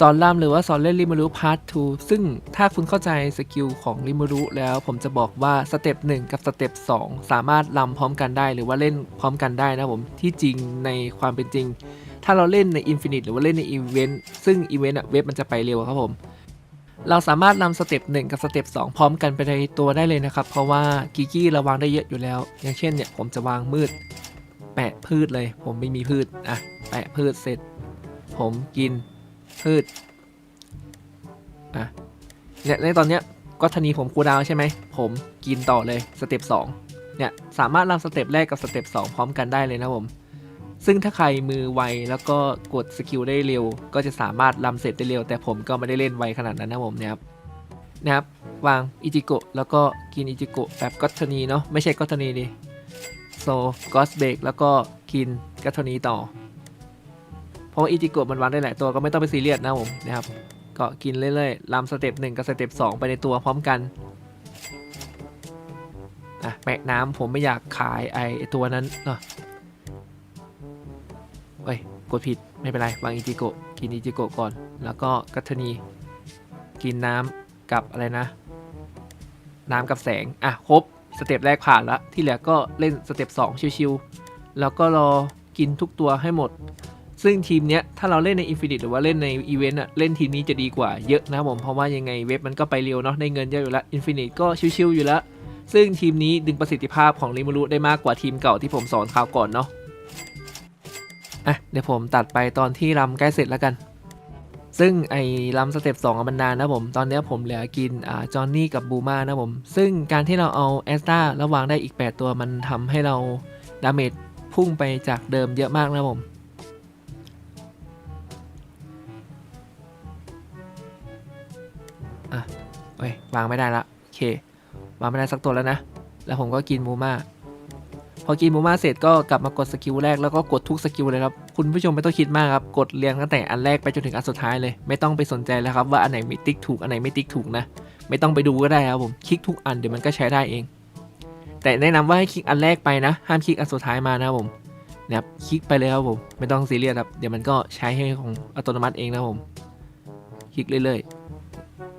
สอนรำหรือว่าสอนเล่นริมารุพาร์ท 2 ซึ่งถ้าคุณเข้าใจสกิลของริมารุแล้วผมจะบอกว่าสเต็ป1กับสเต็ป2สามารถรำพร้อมกันได้หรือว่าเล่นพร้อมกันได้นะผมที่จริงในความเป็นจริง ถ้าเราเล่นใน Infinite หรือว่าเล่นในอีเวนต์ซึ่งอีเวนต์อะเว็บมันจะไปเร็วครับผม เราสามารถนำสเต็ป1กับสเต็ป2พร้อมกันไปในตัวได้เลยนะครับ เพราะว่ากิกกี้เราวางได้เยอะอยู่แล้ว อย่างเช่นเนี่ยผมจะวางมืด แปะพืชเลย ผมไม่มีพืชอะแปะพืชเสร็จ ผมกิน พืชอะเนี่ยในตอนเนี้ยก็ธนีผมคูดาวใช่ไหม ผมกินต่อเลยสเต็ป2เนี่ยสามารถนำสเต็ปแรกกับสเต็ป2พร้อมกันได้เลยนะผม ซึ่งถ้าใครมือไวแล้วก็กดสกิลได้เร็ว ก็จะสามารถลำเสร็จได้เร็ว แต่ผมก็ไม่ได้เล่นไวขนาดนั้นนะผมเนี่ยครับนะครับวางอิจิโกะแล้วก็กินอิจิโกะแบบก็อตนีเนาะไม่ใช่ก็อตนีดิโซกอสเบกแล้วก็กินก็อตนีต่อ ราะว่าอิจิโกะมันวางได้หลายตัวก็ไม่ต้องไปซีเรียสนะผมนะครับก็กินเรื่อยๆลำสเต็ปหนึ่งกับสเต็ปสองไปในตัวพร้อมกันอะแปะน้ำผมไม่อยากขายไอตัวนั้นเนาะเอ้ยกดผิดไม่เป็นไรวางอิจิโกะกินอิจิโกะก่อน แล้วก็กัตนีกินน้ำกับอะไรนะ น้ำกับแสงอะครบสเต็ปแรกผ่านแล้วที่เหลือก็เล่นสเต็ป2ชิวๆแล้วก็รอกินทุกตัวให้หมด ซึ่งทีมเนี้ยถ้าเราเล่นใน Infinite หรือว่าเล่นในอีเวนต์อะเล่นทีมนี้จะดีกว่าเยอะนะผมเพราะว่ายังไงเว็บมันก็ไปเร็วเนาะได้เงินเยอะอยู่แล้ว Infinite ก็ชิวๆอยู่แล้ว ซึ่งทีมนี้ดึงประสิทธิภาพของริมูรุได้มากกว่าทีมเก่าที่ผมสอนคราวก่อนเนาะอะเดี๋ยวผมตัดไปตอนที่รำใกล้เสร็จแล้วกัน ซึ่งไอ้รำสเต็ป2อมันนานนะผม ตอนนี้ผมเหลือกินอ่าจอห์นนี่กับบูมานะผม ซึ่งการที่เราเอาแอสตาแล้ววางได้อีก 8 ตัวมันทำให้เราดาเมจพุ่งไปจากเดิมเยอะมากนะผม อะเว้ยวางไม่ได้ละโอเควางไม่ได้สักตัวแล้วนะ แล้วผมก็กินบูมาพอกินมูมาเสร็จก็กลับมากดสกิลแรกแล้วก็กดทุกสกิลเลยครับ คุณผู้ชมไม่ต้องคิดมากครับ กดเรียงตั้งแต่อันแรกไปจนถึงอันสุดท้ายเลย ไม่ต้องไปสนใจแล้วครับว่าอันไหนมีติ๊กถูกอันไหนไม่ติ๊กถูกนะ ไม่ต้องไปดูก็ได้ครับผมคลิกทุกอันเดี๋ยวมันก็ใช้ได้เอง แต่แนะนำว่าให้คลิกอันแรกไปนะ ห้ามคลิกอันสุดท้ายมานะครับผมนะครับคลิกไปเลยครับผม ไม่ต้องซีเรียสครับ เดี๋ยวมันก็ใช้ให้ของอัตโนมัติเองนะครับผม คลิกเรื่อยๆ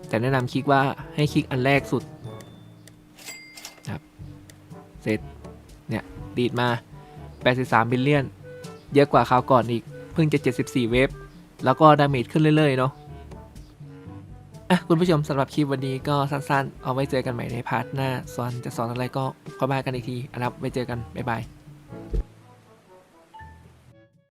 แต่แนะนำคลิกว่าให้คลิกอันแรกสุดนะครับเสร็จเนี่ยดีดมา 83 บิลเลียน เยอะกว่าคราวก่อนอีก เพิ่งจะ 74 เวฟแล้วก็ดาเมจขึ้นเรื่อยๆ เนาะอะคุณผู้ชมสำหรับคลิปวันนี้ก็สั้นๆ เอาไว้เจอกันใหม่ในพาร์ทหน้าส่วนจะสอนอะไรก็ค่อยมากันอีกทีนะครับไว้เจอกัน บ๊ายบาย